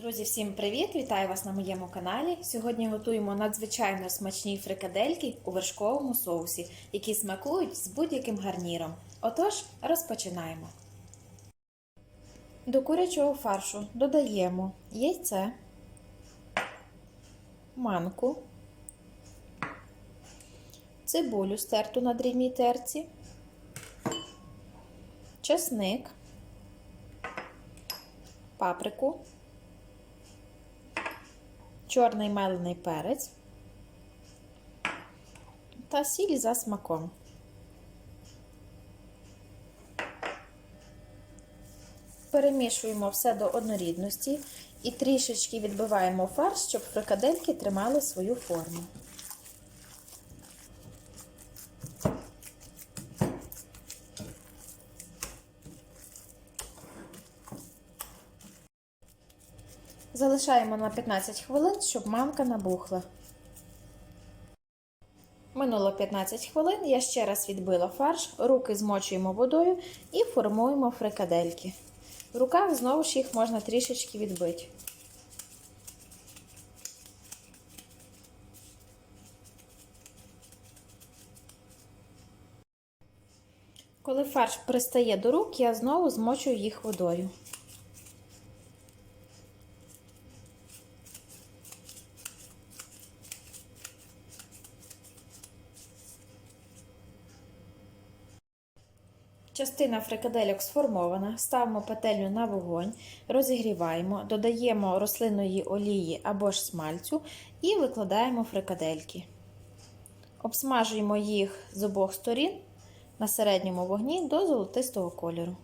Друзі, всім привіт! Вітаю вас на моєму каналі. Сьогодні готуємо надзвичайно смачні фрикадельки у вершковому соусі, які смакують з будь-яким гарніром. Отож, розпочинаємо. До курячого фаршу додаємо яйце, манку, цибулю стерту на дрібній терці, чесник, паприку чорний мелений перець та сіль за смаком. Перемішуємо все до однорідності і трішечки відбиваємо фарш, щоб фрикадельки тримали свою форму. Залишаємо на 15 хвилин, щоб манка набухла. Минуло 15 хвилин, я ще раз відбила фарш, руки змочуємо водою і формуємо фрикадельки. В руках знову ж їх можна трішечки відбити. Коли фарш пристає до рук, я знову змочую їх водою. Частина фрикадельок сформована, ставимо пательню на вогонь, розігріваємо, додаємо рослинної олії або ж смальцю і викладаємо фрикадельки. Обсмажуємо їх з обох сторін на середньому вогні до золотистого кольору.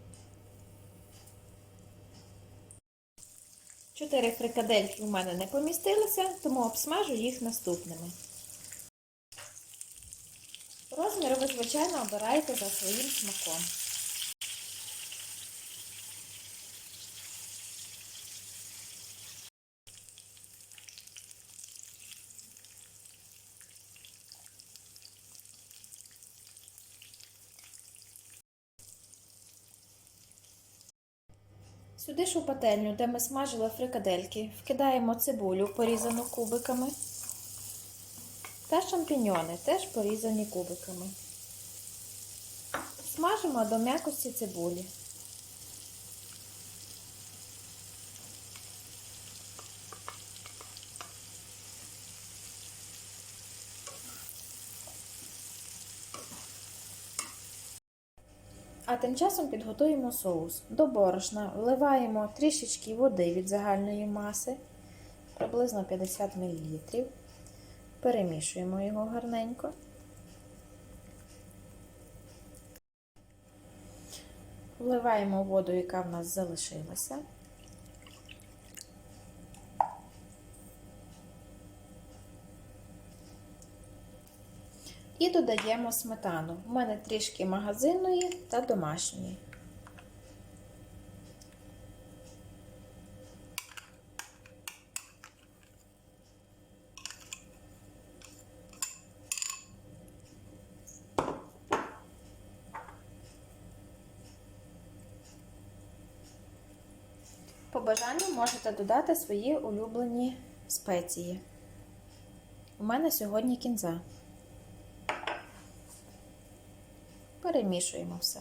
Чотири фрикадельки у мене не помістилися, тому обсмажу їх наступними. Розмір ви, звичайно, обираєте за своїм смаком. Сюди ж у пательню, де ми смажили фрикадельки, вкидаємо цибулю, порізану кубиками, та шампіньони, теж порізані кубиками. Смажимо до м'якості цибулі. А тим часом підготуємо соус. До борошна вливаємо трішечки води від загальної маси, приблизно 50 мл. Перемішуємо його гарненько. Вливаємо воду, яка в нас залишилася. І додаємо сметану. У мене трішки магазинної та домашньої. По бажанню можете додати свої улюблені спеції. У мене сьогодні кінза. Перемішуємо все.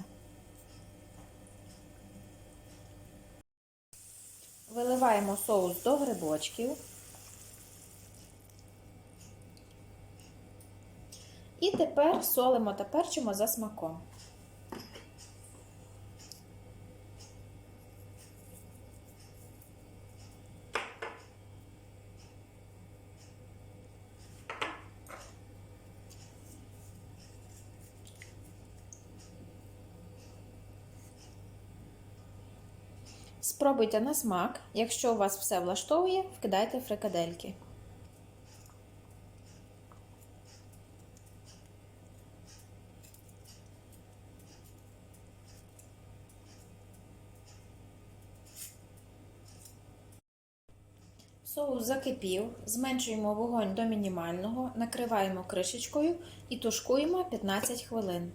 Виливаємо соус до грибочків. І тепер солимо та перчимо за смаком. Спробуйте на смак. Якщо у вас все влаштовує, вкидайте фрикадельки. Соус закипів, зменшуємо вогонь до мінімального, накриваємо кришечкою і тушкуємо 15 хвилин.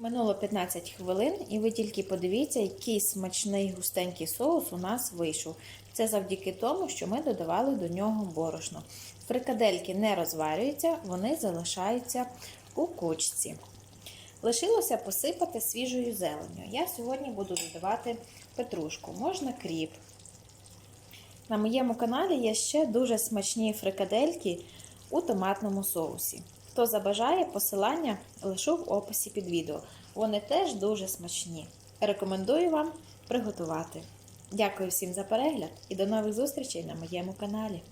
Минуло 15 хвилин, і ви тільки подивіться, який смачний густенький соус у нас вийшов. Це завдяки тому, що ми додавали до нього борошно. Фрикадельки не розварюються, вони залишаються у кучці. Лишилося посипати свіжою зеленню. Я сьогодні буду додавати петрушку, можна кріп. На моєму каналі є ще дуже смачні фрикадельки у томатному соусі. Хто забажає, посилання лишу в описі під відео. Вони теж дуже смачні. Рекомендую вам приготувати. Дякую всім за перегляд і до нових зустрічей на моєму каналі.